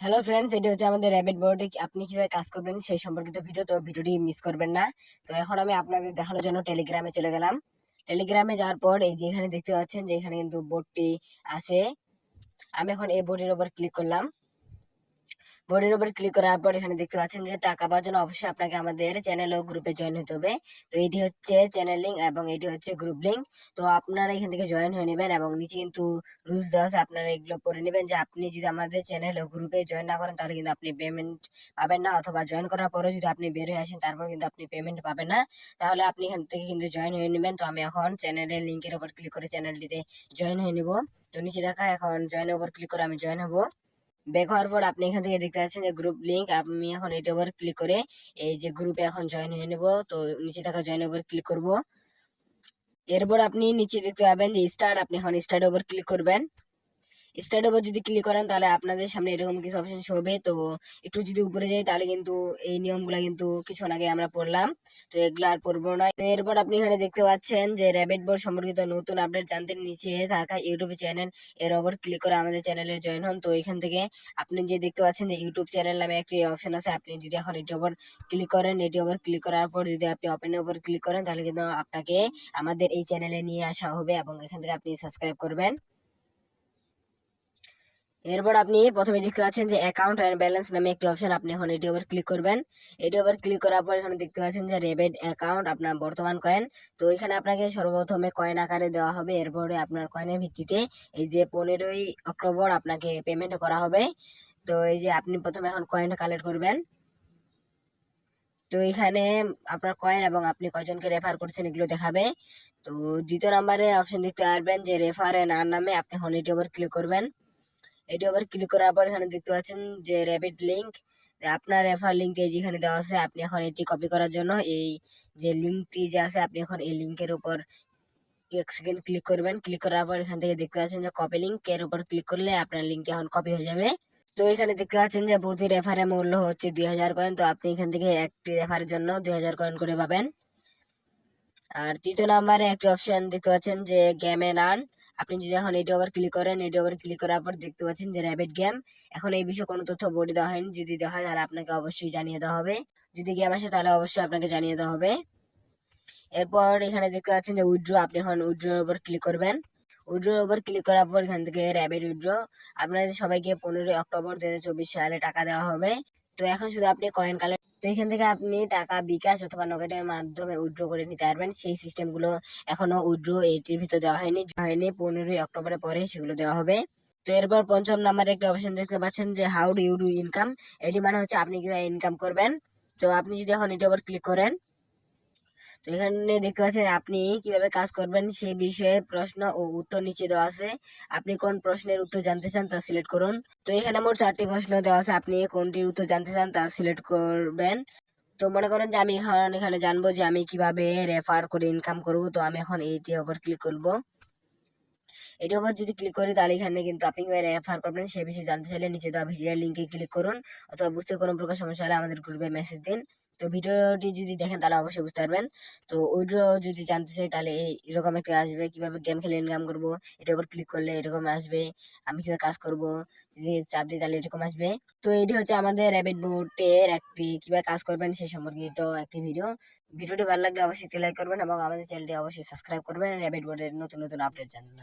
Hello friends এটি হচ্ছে আমাদের র্যাবিট বোর্ডে আপনি কীভাবে কাজ করবেন সেই সম্পর্কিত ভিডিও তো ভিডিওটি মিস করবেন না। তো এখন আমি আপনাদের দেখানোর জন্য টেলিগ্রামে চলে গেলাম। টেলিগ্রামে যাওয়ার পর এই যে এখানে দেখতে পাচ্ছেন যে এখানে কিন্তু বোর্ডটি আছে। আমি এখন এই বোর্ডের উপর ক্লিক করলাম। বোর্ডের উপর ক্লিক করার পর এখানে দেখতে পাচ্ছেন যে টাকা পাওয়ার জন্য অবশ্যই আপনাকে আমাদের চ্যানেল ও গ্রুপে জয়েন হতে হবে। তো এটি হচ্ছে চ্যানেল লিঙ্ক এবং এটি হচ্ছে গ্রুপ লিঙ্ক তো আপনারা এখান থেকে জয়েন হয়ে নেবেন এবং নিচে কিন্তু রুলস দেওয়া আছে, আপনারা এগুলো করে নেবেন যে আপনি যদি আমাদের চ্যানেল ও গ্রুপে জয়েন না করেন তাহলে কিন্তু আপনি পেমেন্ট পাবেন না অথবা জয়েন করার পরেও যদি আপনি বের হয়ে আসেন তারপর কিন্তু আপনি পেমেন্ট পাবেন না। তাহলে আপনি এখান থেকে কিন্তু জয়েন হয়ে নেবেন। তো আমি এখন চ্যানেলের লিঙ্কের উপর ক্লিক করে চ্যানেলটিতে জয়েন হয়ে নিব। তো নিচে দেখা, এখন জয়েনের উপর ক্লিক করে আমি জয়েন হব। ব্যাক হওয়ার পর আপনি এখান থেকে দেখতে পাচ্ছেন যে গ্রুপ লিংক আমি এখন এটার উপর ক্লিক করে এই যে গ্রুপে এখন জয়েন হয়ে নেব। তো নিচে থাকা জয়েন উপর ক্লিক করব। এরপর আপনি নিচে দেখতে পাবেন যে স্টার্ট আপনি এখন স্টার্টের উপর ক্লিক করবেন। স্টার্টের উপর যদি ক্লিক করেন, তাহলে আপনাদের সামনে এরকম কিছু অপশন শো হবে তো একটু যদি উপরে যাই, তাহলে কিন্তু এই নিয়মগুলো কিন্তু কিছু আগে আমরা পড়লাম। তো এগুলো আর পড়ব না। তো এরপর আপনি এখানে দেখতে পাচ্ছেন যে র্যাবিট বোর্ড সম্পর্কিত নতুন আপডেট জানতে নিচে থাকা ইউটিউব চ্যানেল এর ওপর ক্লিক করে আমাদের চ্যানেলে জয়েন হন। তো এখান থেকে আপনি যে দেখতে পাচ্ছেন যে ইউটিউব চ্যানেল নামে একটি অপশন আছে, আপনি যদি এখন এটি ওপর ক্লিক করেন এটি উপর ক্লিক করার পর যদি আপনি ওপেনের ওপর ক্লিক করেন, তাহলে কিন্তু আপনাকে আমাদের এই চ্যানেলে নিয়ে আসা হবে এবং এখান থেকে আপনি সাবস্ক্রাইব করবেন। এরপর আপনি প্রথমে দেখতে পাচ্ছেন যে অ্যাকাউন্ট অ্যান্ড ব্যালেন্স নামে একটি অপশন আপনি এখন এটি ওভার ক্লিক করবেন। এটি ওভার ক্লিক করার পর এখানে দেখতে পাচ্ছেন যে রেবেড অ্যাকাউন্ট আপনার বর্তমান কয়েন তো এখানে আপনাকে সর্বপ্রথমে কয়েন আকারে দেওয়া হবে। এরপরে আপনার কয়েনের ভিত্তিতে এই যে পনেরোই অক্টোবর আপনাকে পেমেন্ট করা হবে। তো এই যে আপনি প্রথমে এখন কয়েনটা কালেক্ট করবেন। তো এখানে আপনার কয়েন এবং আপনি কয়জনকে রেফার করছেন এগুলো দেখাবে। তো দ্বিতীয় নাম্বারে অপশন দেখতে পারবেন যে রেফার এন্ড আর নামে আপনি এখন এটি ওভার ক্লিক করবেন। এটি আবার ক্লিক করার পর এখানে দেখতে পাচ্ছেন যে র্যাপিড লিঙ্ক আপনার রেফার লিঙ্কটি যেখানে দেওয়া আছে, আপনি এখন এটি কপি করার জন্য এই যে লিঙ্কটি যে আছে, আপনি এখন এই লিঙ্কের উপর এক সেকেন্ড ক্লিক করবেন। ক্লিক করার পর এখান থেকে দেখতে পাচ্ছেন যে কপি লিঙ্ক এর উপর ক্লিক করলে আপনার লিঙ্কটি এখন কপি হয়ে যাবে। তো এখানে দেখতে পাচ্ছেন যে প্রতি রেফারের মূল্য হচ্ছে দুই হাজার কয়েন তো আপনি এখান থেকে একটি রেফারের জন্য দুই হাজার কয়েন করে পাবেন। আর তৃতীয় নাম্বারে একটি অপশন দেখতে পাচ্ছেন যে গেম এন্ড আর্ন আপনি যদি এখন এটি ওভার ক্লিক করেন এটি ওভার ক্লিক করার পর দেখতে পাচ্ছেন যে র্যাবিট গেম এখন এই বিষয়ে কোনো তথ্য বোর্ডে দেওয়া হয়নি। যদি দেওয়া হয়, তাহলে আপনাকে অবশ্যই জানিয়ে দেওয়া হবে। যদি গেম আসে, তাহলে অবশ্যই আপনাকে জানিয়ে দেওয়া হবে। এরপর এখানে দেখতে পাচ্ছেন যে উইড্রো আপনি এখন উইড্রোর উপর ক্লিক করবেন। উইড্রোর উপর ক্লিক করার পর এখান থেকে র্যাবিট উইড্রো আপনাদের সবাইকে পনেরোই অক্টোবর দু হাজার চব্বিশ সালে টাকা দেওয়া হবে। তো এখন শুধু আপনি কয়েন কালেক্ট তো এখান থেকে আপনি টাকা বিকাশ অথবা নগদের মাধ্যমে উইড্রো করে নিতে পারবেন। সেই সিস্টেমগুলো এখনও উইড্রো এটির ভিতরে দেওয়া হয়নি। হয়নি, পনেরোই অক্টোবরের পরে সেগুলো দেওয়া হবে। তো এরপর পঞ্চম নাম্বারে একটি অপশন দেখতে পাচ্ছেন যে how do you do income এটি মানে হচ্ছে আপনি কীভাবে ইনকাম করবেন? তো আপনি যদি এখন এটি ওপর ক্লিক করেন তো এখানে দেখতে পাচ্ছেন আপনি কীভাবে কাজ করবেন সে বিষয়ে প্রশ্ন ও উত্তর নিচে দেওয়া আছে। আপনি কোন প্রশ্নের উত্তর জানতে চান তা সিলেক্ট করুন। তো এখানে মোট চারটি প্রশ্ন দেওয়া আছে। আপনি কোনটির উত্তর জানতে চান তা সিলেক্ট করবেন। তো মনে করেন যে আমি এখন এখানে জানব যে আমি কীভাবে রেফার করে ইনকাম করব। তো আমি এখন এইটি ওপর ক্লিক করব। এটির উপর যদি ক্লিক করি তাহলে এখানে কিন্তু আপনি কীভাবে রেফার করবেন সে বিষয়ে জানতে চাইলে নিচে দেওয়া ভিডিওর লিঙ্কে ক্লিক করুন। অথবা বুঝতে কোনো প্রকার সমস্যা হলে আমাদের গ্রুপে মেসেজ দিন। তো ভিডিওটি যদি দেখেন তাহলে অবশ্যই বুঝতে পারবেন। তো ওইটা যদি জানতে চাই তাহলে এরকম একটা আসবে, কীভাবে গেম খেলে ইনকাম করব, এটার উপর ক্লিক করলে এরকম আসবে, আমি কীভাবে কাজ করব, যদি চাপ দিই তাহলে এরকম আসবে। তো এটি হচ্ছে আমাদের র্যাবিট বোর্ডের একটি কীভাবে কাজ করবেন সেই সম্পর্কিত একটি ভিডিও। ভিডিওটি ভালো লাগলে অবশ্যই একটি লাইক করবেন এবং আমাদের চ্যানেলটি অবশ্যই সাবস্ক্রাইব করবেন। র্যাবিট বোর্ডের নতুন নতুন আপডেট জানার